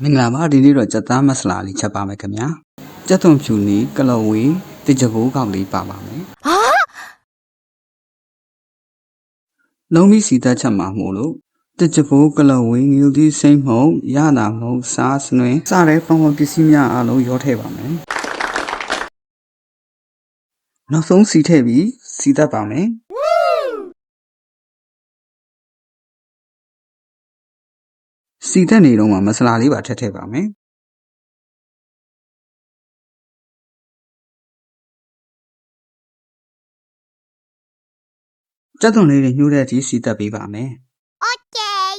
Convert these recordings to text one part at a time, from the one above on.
မင်္ဂလာပါဒီနေ့တော့ကြက်သားမဆလာလေးချက်ပါမယ်ခင်ဗျာကြက်သွန်ဖြူနီကလော်ဝေးတစ်ကြပိုးကောက်လေးပါပါမယ်ဟာလုံးပြီးစီတက်ချက်မှာမို့လို့တစ်ကြပိုးကလော်ဝေးငြူသီးစိမ့်မှုံရတာမုံစားစနွင်စတဲ့ပုံပုံပစ္စည်းများအလုံးရောထည့်ပါမယ်နောက်ဆုံးစီထည့်ပြီးစီတက်ပါမယ် စီတက်နေတော့မှမဆလာလေးပါထည့်ထည့်ပါမယ်ကြက်သွန်လေးတွေညှိုးတဲ့အထိစီတက်ပေးပါမယ် Okay.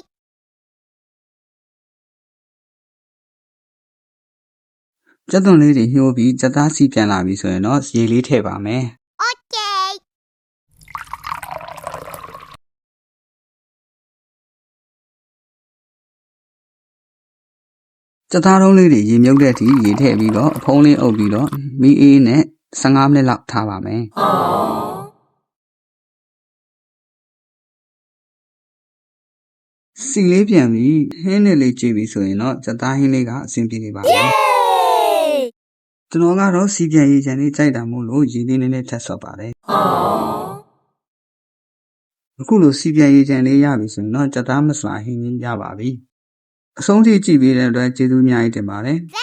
ကြက်သွန်လေးတွေညှိုးပြီးကြက်သားစီပြန်လာပြီဆိုရင်တော့ရေလေးထည့်ပါမယ် Okay. ကြက်သားလုံးလေးတွေရေမြုပ်တဲ့အထိရေထည့်ပြီးတော့အဖုံးလေးအုပ်ပြီးတော့မီးအေးနဲ့15မိနစ်လောက်ထားပါမယ်စီလေးပြန်ပြီးဟင်းနဲ့လေးကြည့်ပြီးဆိုရင်တော့ကြက်သားဟင်းလေးကအဆင်ပြေနေပါမယ် Yay! ကျွန်တော်ကတော့စီပြန်ရေချန်လေးကြိုက်တာမို့လို့ရေလေးနည်းနည်းထပ်ဆော့ပါတယ်အခုလိုစီပြန်ရေချန်လေးရပြီဆိုရင်တော့ကြက်သားမဆလာဟင်းလေးရပါပြီ အဆုံးထိကြည့်ပေးတဲ့အတွက်ကျေးဇူးအများကြီးတင်ပါတယ် Thank